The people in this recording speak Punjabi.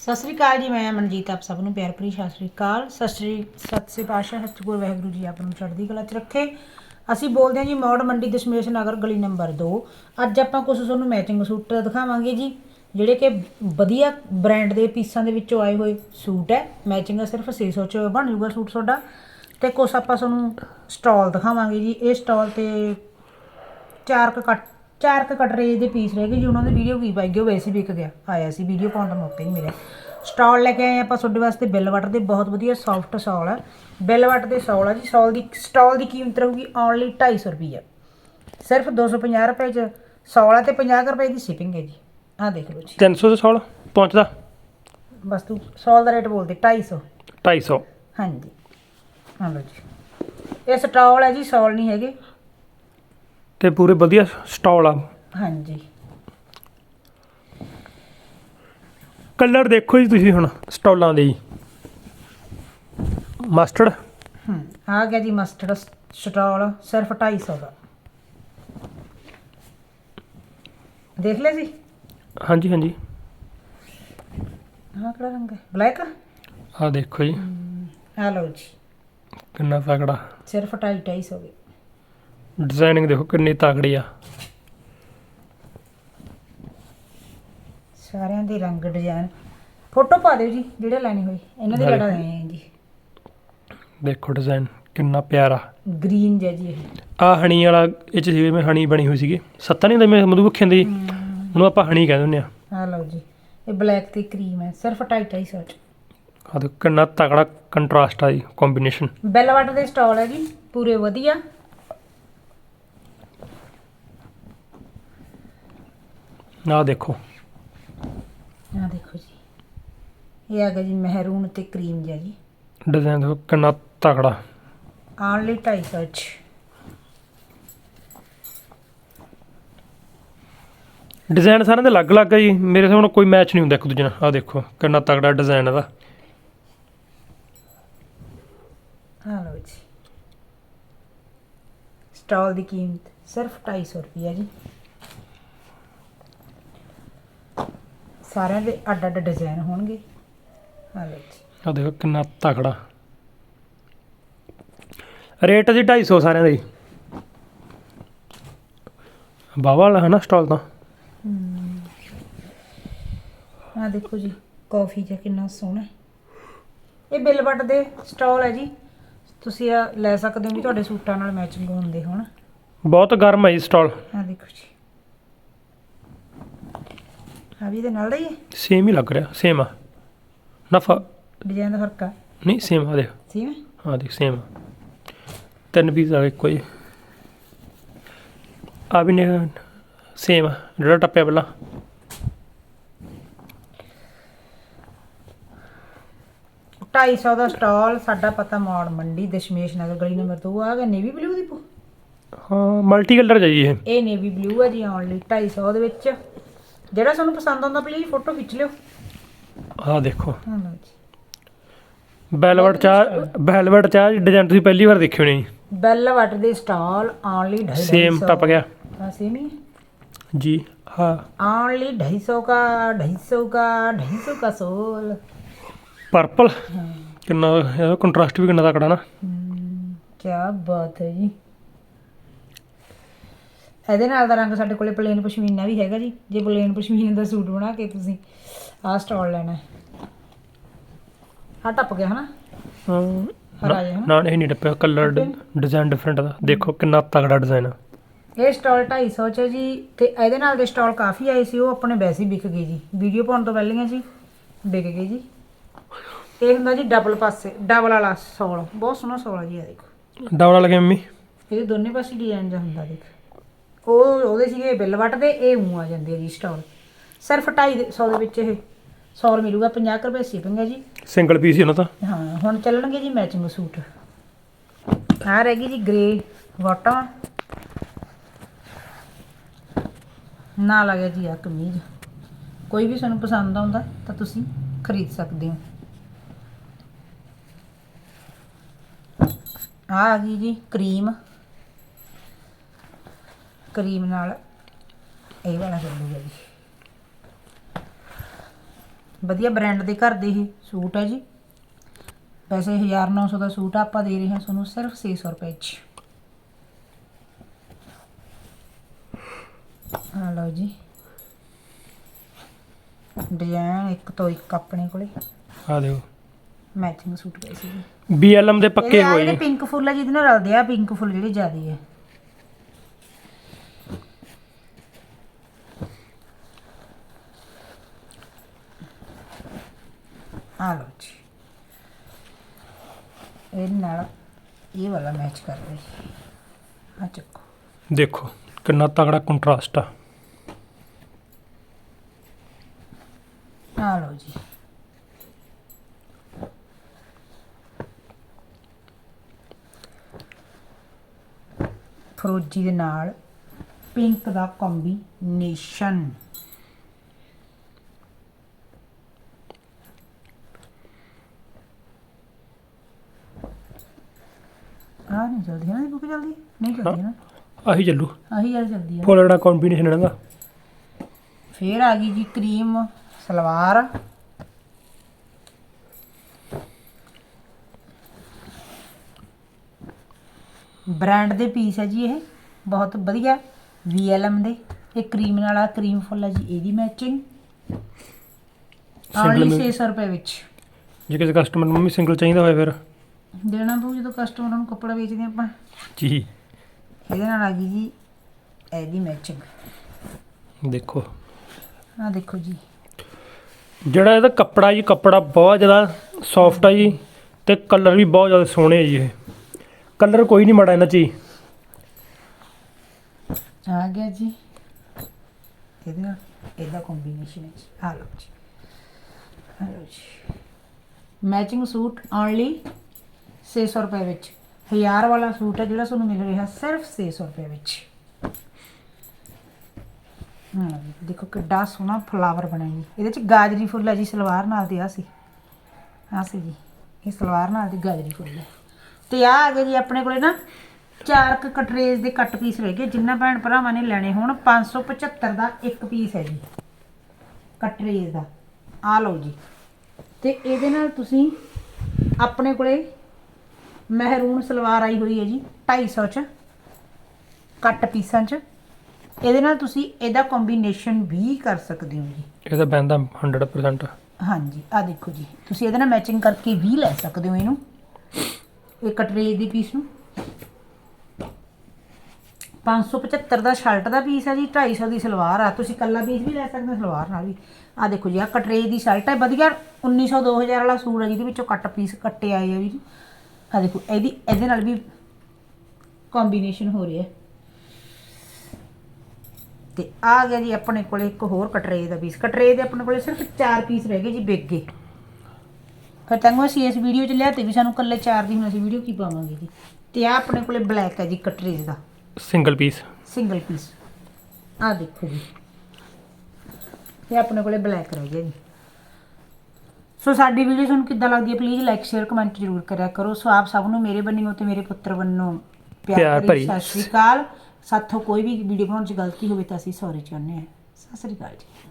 ਸਤਿ ਸ੍ਰੀ ਅਕਾਲ ਜੀ, ਮੈਂ ਮਨਜੀਤ, ਆਪ ਸਭ ਨੂੰ ਪਿਆਰ ਭਰੀ ਸਤਿ ਸ੍ਰੀ ਅਕਾਲ। ਸਤਿ ਸ੍ਰੀ ਸਤਿ ਸ੍ਰੀ ਪਾਸ਼ਾ ਸਤਿਗੁਰ ਵਾਹਿਗੁਰੂ ਜੀ, ਆਪ ਨੂੰ ਚੜ੍ਹਦੀ ਕਲਾ 'ਚ ਰੱਖੇ। ਅਸੀਂ ਬੋਲਦੇ ਹਾਂ ਜੀ, ਮੌੜ ਮੰਡੀ ਦਸ਼ਮੇਸ਼ ਨਗਰ ਗਲੀ ਨੰਬਰ 2 ਅੱਜ ਆਪਾਂ ਕੁਝ ਤੁਹਾਨੂੰ ਮੈਚਿੰਗ ਸੂਟ ਦਿਖਾਵਾਂਗੇ ਜੀ, ਜਿਹੜੇ ਕਿ ਵਧੀਆ ਬ੍ਰਾਂਡ ਦੇ ਪੀਸਾਂ ਦੇ ਵਿੱਚੋਂ ਆਏ ਹੋਏ ਸੂਟ ਹੈ। ਮੈਚਿੰਗ ਸਿਰਫ 600 ਚ ਬਣ ਜੂਗਾ ਸੂਟ ਤੁਹਾਡਾ। ਤੇ ਕੁਝ ਆਪਾਂ ਤੁਹਾਨੂੰ ਸਟਾਲ ਦਿਖਾਵਾਂਗੇ ਜੀ। ਇਹ ਸਟਾਲ ਤੇ ਚਾਰ ਕੁ ਕੱਟ ਚਾਰ ਕੁ ਕਟ ਰੇਜ ਦੇ ਪੀਸ ਰਹਿ ਗਏ ਜੀ ਉਹਨਾਂ ਦੀ ਵੀਡੀਓ ਕੀ ਪਾਈ ਉਹ ਵੈਸੇ ਵਿਕ ਗਿਆ ਆਇਆ ਸੀ ਵੀਡੀਓ ਪਾਉਣ ਦਾ ਮੌਕਾ ਹੀ ਮਿਲਿਆ। ਸਟਾਲ ਲੈ ਕੇ ਆਏ ਆਪਾਂ ਤੁਹਾਡੇ ਵਾਸਤੇ ਬਿੱਲ ਵਟ ਦੇ ਬਹੁਤ ਵਧੀਆ ਸੌਫਟ ਸੌਲ ਹੈ ਬਿੱਲ ਵਟ ਦੇ ਸੌਲ ਹੈ ਜੀ ਸੌਲ ਦੀ ਸਟਾਲ ਦੀ ਕੀਮਤ ਰਹੂਗੀ ਓਨਲੀ 250 ਰੁਪਈਆ। ਸਿਰਫ 250 ਰੁਪਏ ਚ ਸੌਲ ਹੈ ਤੇ 50 ਕੁ ਰੁਪਏ ਦੀ ਸ਼ਿਪਿੰਗ ਹੈ ਜੀ। ਆਹ ਦੇਖ ਲਓ ਜੀ। 300 ਦੇ ਸੌਲ ਪਹੁੰਚਦਾ? ਬਸ ਤੂੰ ਸੌਲ ਦਾ ਰੇਟ ਬੋਲਦੇ 250 250 ਹਾਂਜੀ। ਹਾਂ ਲਓ ਜੀ। ਇਹ ਸਟਾਲ ਹੈ ਜੀ ਸੌਲ ਨਹੀਂ ਹੈਗੇ। ਤੇ ਪੂਰੇ ਵਧੀਆ ਸਟਾਲ ਆ। ਹਾਂਜੀ। ਕਲਰ ਦੇਖੋ ਜੀ ਤੁਸੀਂ ਹੁਣ ਸਟਾਲਾਂ ਦੇ ਜੀ। ਮਸਟਰਡ ਹਮ, ਆ ਗਿਆ ਜੀ ਮਸਟਰਡ ਸਟਾਲ ਸਿਰਫ 250 ਦਾ। ਦੇਖ ਲਿਆ ਜੀ? ਹਾਂਜੀ ਹਾਂਜੀ। ਆਹ ਕਿਹੜਾ ਰੰਗ ਹੈ? ਬਲੈਕ ਆ ਦੇਖੋ ਜੀ। ਆ ਲਓ ਜੀ। ਕਿੰਨਾ ਤਕੜਾ। ਸਿਰਫ 250 ਹੋ ਗਏ ਡਿਜ਼ਾਈਨਿੰਗ ਦੇਖੋ ਕਿੰਨੀ ਤਕੜੀ ਆ। ਸਾਰਿਆਂ ਦੇ ਰੰਗ ਡਿਜ਼ਾਈਨ ਫੋਟੋ ਪਾ ਦਿਓ ਜੀ ਜਿਹੜੇ ਲੈਣੇ ਹੋਏ ਇਹਨਾਂ ਦੇ ਲੜਾ ਰਹੇ ਆ ਜੀ। ਦੇਖੋ ਡਿਜ਼ਾਈਨ ਕਿੰਨਾ ਪਿਆਰਾ। ਗ੍ਰੀਨ ਜਿਹਾ ਜੀ ਇਹ। ਆ ਹਣੀ ਵਾਲਾ ਇਹ ਚ ਜਿਵੇਂ ਹਣੀ ਬਣੀ ਹੋਈ ਸੀਗੀ। ਸੱਤਾ ਨਹੀਂ ਹੁੰਦੀ ਮੈਂ ਮਧੂਮੱਖੀਆਂ ਦੀ। ਉਹਨੂੰ ਆਪਾਂ ਹਣੀ ਕਹਿੰਦੇ ਹੁੰਦੇ ਆ। ਆ ਲਓ ਜੀ ਇਹ ਬਲੈਕ ਤੇ ਕਰੀਮ ਹੈ ਸਿਰਫ 250 ਚ ਆ ਦੇਖੋ ਕਿੰਨਾ ਤਕੜਾ ਕੰਟਰਾਸਟ ਆ ਜੀ ਕੰਬੀਨੇਸ਼ਨ ਬੈਲਵਟ ਦੇ ਸਟਾਲ ਹੈ ਜੀ ਪੂਰੇ ਵਧੀਆ। ਆ ਦੇਖੋ। ਆ ਦੇਖੋ ਜੀ। ਇਹ ਆ ਗਿਆ ਜੀ ਮਹਿਰੂਨ ਤੇ ਕਰੀਮ ਜਿਹਾ ਜੀ। ਡਿਜ਼ਾਈਨ ਦੇਖੋ ਕਿੰਨਾ ਤਕੜਾ। ਆਨਲੀ 250 ਚ। ਡਿਜ਼ਾਈਨ ਸਾਰਿਆਂ ਦੇ ਅਲੱਗ-ਅਲੱਗ ਆ ਜੀ। ਮੇਰੇ ਹਿਸਾਬ ਨਾਲ ਕੋਈ ਮੈਚ ਨਹੀਂ ਹੁੰਦਾ ਇੱਕ ਦੂਜੇ ਨਾਲ। ਆ ਦੇਖੋ ਕਿੰਨਾ ਤਕੜਾ ਡਿਜ਼ਾਈਨ ਇਹਦਾ। ਆ ਲਓ ਜੀ। ਸਟਾਲ ਦੀ ਕੀਮਤ ਸਿਰਫ 250 ਰੁਪਈਆ ਜੀ। ਸਾਰਿਆਂ ਦੇ ਅੱਡ ਅੱਡ ਡਿਜ਼ਾਈਨ ਹੋਣਗੇ। ਆ ਲਓ ਜੀ। ਆ ਦੇਖੋ ਕਿੰਨਾ ਤਕੜਾ। ਰੇਟ ਜੀ 250 ਸਾਰਿਆਂ ਦਾ ਬਾਵਾ ਵਾਲਾ ਹੈ ਨਾ ਸਟਾਲ ਤਾਂ। ਆ ਦੇਖੋ ਜੀ ਕਾਫੀ ਜਿਹਾ ਕਿੰਨਾ ਸੋਹਣਾ ਹੈ। ਇਹ ਬਿੱਲ ਵੱਟ ਦੇ ਸਟਾਲ ਹੈ ਜੀ। ਤੁਸੀਂ ਆ ਲੈ ਸਕਦੇ ਹੋ ਵੀ ਤੁਹਾਡੇ ਸੂਟਾਂ ਨਾਲ ਮੈਚਿੰਗ ਹੁੰਦੇ ਹੋਣ। ਬਹੁਤ ਗਰਮ ਹੈ ਜੀ ਸਟਾਲ। ਆ ਦੇਖੋ ਜੀ। ਆ ਵੀ ਇਹਦੇ ਨਾਲ ਦਾ ਹੀ ਹੈ ਸੇਮ ਹੀ ਲੱਗ ਰਿਹਾ ਸੇਮ ਆ। ਨਫਾ। ਡਿਜ਼ਾਈਨ ਦਾ ਫ਼ਰਕ ਆ? ਨਹੀਂ ਸੇਮ ਆ ਦੇਖ। ਸਹੀ ਹੈ ਹਾਂ ਦੇਖ ਸੇਮ ਤਿੰਨ ਪੀਸ ਆ ਗਏ ਇੱਕੋ ਹੀ ਆ ਵੀ ਨੇ ਸੇਮ ਜਿਹੜਾ ਟੱਪਿਆ ਪਹਿਲਾਂ। 250 ਦਾ ਸਟਾਲ ਸਾਡਾ ਪਤਾ ਮੌੜ ਮੰਡੀ ਦਸ਼ਮੇਸ਼ ਨਗਰ ਗਲੀ ਨੰਬਰ 2 ਆ ਗਿਆ ਨੇਵੀ ਬਲੂ ਦੀ ਪੂ ਹਾਂ ਮਲਟੀ ਕਲਰ ਜੀ ਇਹ। ਇਹ ਨੇਵੀ ਬਲੂ ਹੈ ਜੀ ਓਨਲੀ 250 ਦੇ ਵਿੱਚ। ਜਿਹੜਾ ਤੁਹਾਨੂੰ ਪਸੰਦ ਆਉਂਦਾ ਪਲੀਜ਼ ਫੋਟੋ ਖਿੱਚ ਲਿਓ ਆ ਦੇਖੋ ਹਾਂ ਲਓ ਜੀ ਬੈਲਵਟ ਚਾਹ ਬੈਲਵਟ ਚਾਹ ਡਿਜ਼ਾਈਨ ਤੁਸੀਂ ਪਹਿਲੀ ਵਾਰ ਦੇਖਿਓ ਨਹੀਂ ਬੈਲ ਵਟ ਦੇ ਸਟਾਲ ਓਨਲੀ 250 ਸੇਮ ਟੱਪ ਗਿਆ हाँ सेम ही जी हाँ ओनली ढाई सौ का ढाई सौ का ढाई सौ का सोल पर्पल ਕਿੰਨਾ ਇਹਦਾ ਕੰਟਰਾਸਟ ਵੀ ਕਿੰਨਾ ਤਕੜਾ ਨਾ ਕੀ ਬਾਤ ਹੈ ਜੀ ਇਹਦੇ ਨਾਲ ਦਾ ਰੰਗ ਸਾਡੇ ਕੋਲੇ ਪਲੇਨ ਪਸ਼ਮੀਨਾ ਵੀ ਹੈਗਾ ਜੀ। ਜੇ ਪਲੇਨ ਪਸ਼ਮੀਨਾ ਦਾ ਸੂਟ ਬਣਾ ਕੇ ਤੁਸੀਂ ਆਹ ਸਟਾਲ ਲੈਣਾ ਹੈ। ਆਹ ਟੱਪ ਗਿਆ ਹਨਾ? ਹਾਂ, ਹਰਾ ਜਿਹਾ? ਨਾ ਇਹ ਨਹੀਂ ਟੱਪਿਆ ਕਲਰ ਡਿਜ਼ਾਈਨ ਡਿਫਰੈਂਟ ਦਾ ਦੇਖੋ ਕਿੰਨਾ ਤਕੜਾ ਡਿਜ਼ਾਈਨ ਆ। ਇਹ ਸਟਾਲ 250 ਚ ਜੀ ਤੇ ਇਹਦੇ ਨਾਲ ਦੇ ਸਟਾਲ ਕਾਫੀ ਆਏ ਸੀ ਉਹ ਆਪਣੇ ਵੈਸੇ ਵਿਕ ਗਏ ਜੀ। ਵੀਡੀਓ ਪਾਉਣ ਤੋਂ ਪਹਿਲਾਂ ਜੀ ਵਿਕ ਗਏ ਜੀ। ਇਹ ਹੁੰਦਾ ਜੀ ਡਬਲ ਪਾਸੇ ਡਬਲ ਵਾਲਾ ਸੋਲ ਬਹੁਤ ਸੋਹਣਾ ਸੋਲ ਜੀ ਇਹ ਦੇਖੋ। ਡਬਲ ਵਾਲਾ ਮੰਮੀ? ਇਹਦੇ ਦੋਨੇ ਪਾਸੇ ਡਿਜ਼ਾਈਨ ਜਿਹਾ ਹੁੰਦਾ ਦੇਖ। ਉਹ ਉਹਦੇ ਸੀਗੇ ਬਿੱਲ ਵੱਟਦੇ ਇਹ ਉਂ ਆ ਜਾਂਦੇ ਜੀ ਸਟਾਲ ਸਿਰਫ 250 ਦੇ ਵਿੱਚ ਇਹ 100 ਮਿਲੂਗਾ 50 ਕੁ ਰੁਪਏ ਸ਼ਿਪਿੰਗ ਹੈ ਜੀ। ਸਿੰਗਲ ਪੀਸ ਹੀ ਉਹਨਾਂ ਤਾਂ? ਹਾਂ ਹੁਣ ਚੱਲਣਗੇ ਜੀ ਮੈਚਿੰਗ ਸੂਟ ਆ ਰਹਿ ਗਈ ਜੀ ਗ੍ਰੇ ਬਾਟਮ ਨਾਲ ਆ ਗਿਆ ਜੀ ਆ ਕਮੀਜ਼। ਕੋਈ ਵੀ ਤੁਹਾਨੂੰ ਪਸੰਦ ਆਉਂਦਾ ਤਾਂ ਤੁਸੀਂ ਖਰੀਦ ਸਕਦੇ ਹੋ। ਆ ਆ ਗਈ ਜੀ ਕਰੀਮ ਕਰੀਮ ਨਾਲ ਇਹ ਵਾਲਾ ਚੱਲੂਗਾ ਜੀ। ਵਧੀਆ ਬ੍ਰਾਂਡ ਦੇ ਘਰ ਦੇ ਇਹ ਸੂਟ ਹੈ ਜੀ। ਵੈਸੇ 1900 ਦਾ ਸੂਟ ਆਪਾਂ ਦੇ ਰਹੇ ਹਾਂ ਤੁਹਾਨੂੰ ਸਿਰਫ 600 ਰੁਪਏ 'ਚ। ਆ ਲਓ ਜੀ। ਡਿਜ਼ਾਈਨ ਇੱਕ ਤੋਂ ਇੱਕ ਆਪਣੇ ਕੋਲੇ। ਆ ਮੈਚਿੰਗ ਸੂਟ ਪਏ ਸੀ BLM ਦੇ ਪੱਕੇ ਹੋਏ ਜਿਹੜੇ ਪਿੰਕ ਫੁੱਲ ਆ ਜਿਹਦੇ ਨਾਲ ਰਲਦੇ ਆ ਪਿੰਕ ਫੁੱਲ ਜਿਹੜੇ ਜ਼ਿਆਦੇ ਆ। ਆ ਲਓ ਜੀ ਇਹ ਨਾਲ ਇਹ ਵਾਲਾ ਮੈਚ ਕਰ ਰਹੀ ਆ ਚੱਕੋ। ਦੇਖੋ ਕਿੰਨਾ ਤਗੜਾ ਕੰਟਰਾਸਟ ਆ। ਆ ਲਓ ਜੀ। ਫਰੋਜੀ ਦੇ ਨਾਲ ਪਿੰਕ ਦਾ ਕੰਬੀਨੇਸ਼ਨ। ਨਹੀਂ ਜਲਦੀ ਨਾ ਬੁੱਕ ਜਲਦੀ ਨਹੀਂ ਜਲਦੀ ਨਾ ਆਹੀ ਚੱਲੂ। ਆਹੀ ਜਲ ਜਲਦੀ ਆ। ਫੁੱਲ ਜਿਹੜਾ ਕੰਬੀਨੇਸ਼ਨ ਇਹਨਾਂ ਦਾ। ਫੇਰ ਆ ਗਈ ਜੀ ਕਰੀਮ ਸਲਵਾਰ। ਬ੍ਰਾਂਡ ਦੇ ਪੀਸ ਹੈ ਜੀ ਇਹ। ਬਹੁਤ ਵਧੀਆ। VLM ਦੇ। ਇਹ ਕਰੀਮ ਨਾਲ ਆ ਕਰੀਮ ਫੁੱਲ ਹੈ ਜੀ ਇਹਦੀ ਮੈਚਿੰਗ ਮੇ- 600 ਰੁਪਏ ਵਿੱਚ। ਜੇ ਕਿਸੇ ਕਸਟਮਰ ਨੂੰ ਮੰਮੀ ਸਿੰਗਲ ਚਾਹੀਦਾ ਹੋਵੇ ਫਿਰ। ਦੇਣਾ ਪਊ ਜਦੋਂ ਕਸਟਮਰਾਂ ਨੂੰ ਕੱਪੜਾ ਵੇਚਦੇ ਆਪਾਂ। ਜੀ। ਇਹਦੇ ਨਾਲ ਆ ਗਈ ਜੀ ਇਹਦੀ ਮੈਚਿੰਗ ਦੇਖੋ। ਆ ਦੇਖੋ ਜੀ। ਜਿਹੜਾ ਇਹਦਾ ਕੱਪੜਾ ਜੀ ਕੱਪੜਾ ਬਹੁਤ ਜ਼ਿਆਦਾ ਸੌਫਟ ਆ ਜੀ ਤੇ ਕਲਰ ਵੀ ਬਹੁਤ ਜ਼ਿਆਦਾ ਸੋਹਣੇ ਆ ਜੀ ਇਹ। ਕਲਰ ਕੋਈ ਨਹੀਂ ਮਾੜਾ ਇਹਨਾਂ 'ਚ ਜੀ। ਆ ਗਿਆ ਜੀ। ਇਹਦੇ ਨਾਲ ਇਹਦਾ ਕੰਬੀਨੇਸ਼ਨ ਹੈ ਜੀ। ਆ ਲਓ ਜੀ। ਆ ਲਓ ਜੀ। ਮੈਚਿੰਗ ਸੂਟ ਓਨਲੀ 600 ਰੁਪਏ ਵਿੱਚ। 1000 ਵਾਲਾ ਸੂਟ ਹੈ ਜਿਹੜਾ ਤੁਹਾਨੂੰ ਮਿਲ ਰਿਹਾ ਸਿਰਫ 600 ਰੁਪਏ ਵਿੱਚ। ਹਾਂ ਦੇਖੋ ਕਿੱਡਾ ਸੋਹਣਾ ਫਲਾਵਰ ਬਣਿਆ ਜੀ। ਇਹਦੇ ਚ ਗਾਜਰੀ ਫੁੱਲ ਹੈ ਜੀ, ਸਲਵਾਰ ਨਾਲ ਦੇ ਆ ਸੀ। ਆ ਸੀ ਜੀ, ਇਹ ਸਲਵਾਰ ਨਾਲ ਦੀ ਗਾਜਰੀ ਫੁੱਲ ਹੈ। ਤੇ ਆ ਆ ਗਏ ਜੀ ਆਪਣੇ ਕੋਲੇ ਨਾ ਚਾਰ ਕੁ ਕਟਰੇਜ ਦੇ ਕੱਟ ਪੀਸ ਰਹਿ ਗਏ। ਜਿੰਨਾ ਭੈਣ ਭਰਾਵਾਂ ਨੇ ਲੈਣੇ ਹੁਣ 575 ਦਾ ਇੱਕ ਪੀਸ ਹੈ ਜੀ। ਕਟਰੇਜ ਦਾ। ਆ ਲਓ ਜੀ। ਤੇ ਇਹਦੇ ਨਾਲ ਤੁਸੀਂ ਆਪਣੇ ਕੋਲੇ ਮਹਿਰੂਨ ਸਲਵਾਰ ਆਈ ਹੋਈ ਹੈ ਜੀ 250 ਚ ਕੱਟ ਪੀਸਾਂ ਚ। ਇਹਦੇ ਨਾਲ ਤੁਸੀਂ ਇਹਦਾ ਕੰਬੀਨੇਸ਼ਨ ਵੀ ਕਰ ਸਕਦੇ ਹੋ ਜੀ। ਇਹਦਾ ਬੈਂਦਾ 100% ਹਾਂਜੀ ਆ ਦੇਖੋ ਜੀ ਤੁਸੀਂ ਇਹਦੇ ਨਾਲ ਮੈਚਿੰਗ ਕਰਕੇ ਵੀ ਲੈ ਸਕਦੇ ਹੋ ਇਹਨੂੰ। ਇਹ ਕਟਰੇਜ ਦੀ ਪੀਸ ਨੂੰ। 575 ਦਾ ਸ਼ਰਟ ਦਾ ਪੀਸ ਹੈ ਜੀ 250 ਦੀ ਸਲਵਾਰ ਆ। ਤੁਸੀਂ ਕੱਲਾ ਪੀਸ ਵੀ ਲੈ ਸਕਦੇ ਹੋ ਸਲਵਾਰ ਨਾਲ ਵੀ। ਆ ਦੇਖੋ ਜੀ ਆ ਕਟਰੇਜ ਦੀ ਸ਼ਰਟ ਹੈ ਵਧੀਆ। 1900 2000 ਵਾਲਾ ਸੂਟ ਹੈ ਜਿਹਦੇ ਵਿੱਚੋਂ ਕੱਟ ਪੀਸ ਕੱਟੇ ਆਏ ਆ ਵੀ ਆ ਦੇਖੋ ਇਹਦੀ ਇਹਦੇ ਨਾਲ ਵੀ ਕੰਬੀਨੇਸ਼ਨ ਹੋ ਰਿਹਾ ਤੇ ਆ ਗਿਆ ਜੀ ਆਪਣੇ ਕੋਲੇ ਇੱਕ ਹੋਰ ਕਟਰੇ ਦਾ ਪੀਸ ਕਟਰੇ ਦੇ ਆਪਣੇ ਕੋਲੇ ਸਿਰਫ 4 ਪੀਸ ਰਹਿ ਗਏ ਜੀ ਬੇਗੇ। ਫਿਰ ਤੰਗੋ ਅਸੀਂ ਇਸ ਵੀਡੀਓ 'ਚ ਲਿਆ ਤੇ ਵੀ ਸਾਨੂੰ ਕੱਲੇ 4 ਦੀ ਹੁਣ ਅਸੀਂ ਵੀਡੀਓ ਕੀ ਪਾਵਾਂਗੇ ਜੀ? ਤੇ ਆ ਆਪਣੇ ਕੋਲੇ ਬਲੈਕ ਹੈ ਜੀ ਕਟਰੇ ਦਾ। ਸਿੰਗਲ ਪੀਸ ਸਿੰਗਲ ਪੀਸ ਆ ਦੇਖੋ ਜੀ। ਇਹ ਆਪਣੇ ਕੋਲੇ ਬਲੈਕ ਰਹਿ ਗਿਆ ਜੀ। ਸੋ ਸਾਡੀ ਵੀਡੀਓ ਤੁਹਾਨੂੰ ਕਿੱਦਾਂ ਲੱਗਦੀ ਹੈ? ਪਲੀਜ਼ ਲਾਈਕ ਸ਼ੇਅਰ ਕਮੈਂਟ ਜ਼ਰੂਰ ਕਰਿਆ ਕਰੋ। ਸੋ ਆਪ ਸਭ ਨੂੰ ਮੇਰੇ ਬੰਨਿਓ ਤੇ ਮੇਰੇ ਪੁੱਤਰ ਵੱਲੋਂ ਪਿਆਰ ਭਰੀ ਸਤਿ ਸ਼੍ਰੀ ਅਕਾਲ। ਸਾਥੋਂ ਕੋਈ ਵੀ ਵੀਡੀਓ ਬਣਾਉਣ 'ਚ ਗਲਤੀ ਹੋਵੇ ਤਾਂ ਅਸੀਂ ਸੌਰੀ ਚਾਹੁੰਦੇ ਹਾਂ। ਸਤਿ ਸ਼੍ਰੀ ਅਕਾਲ ਜੀ।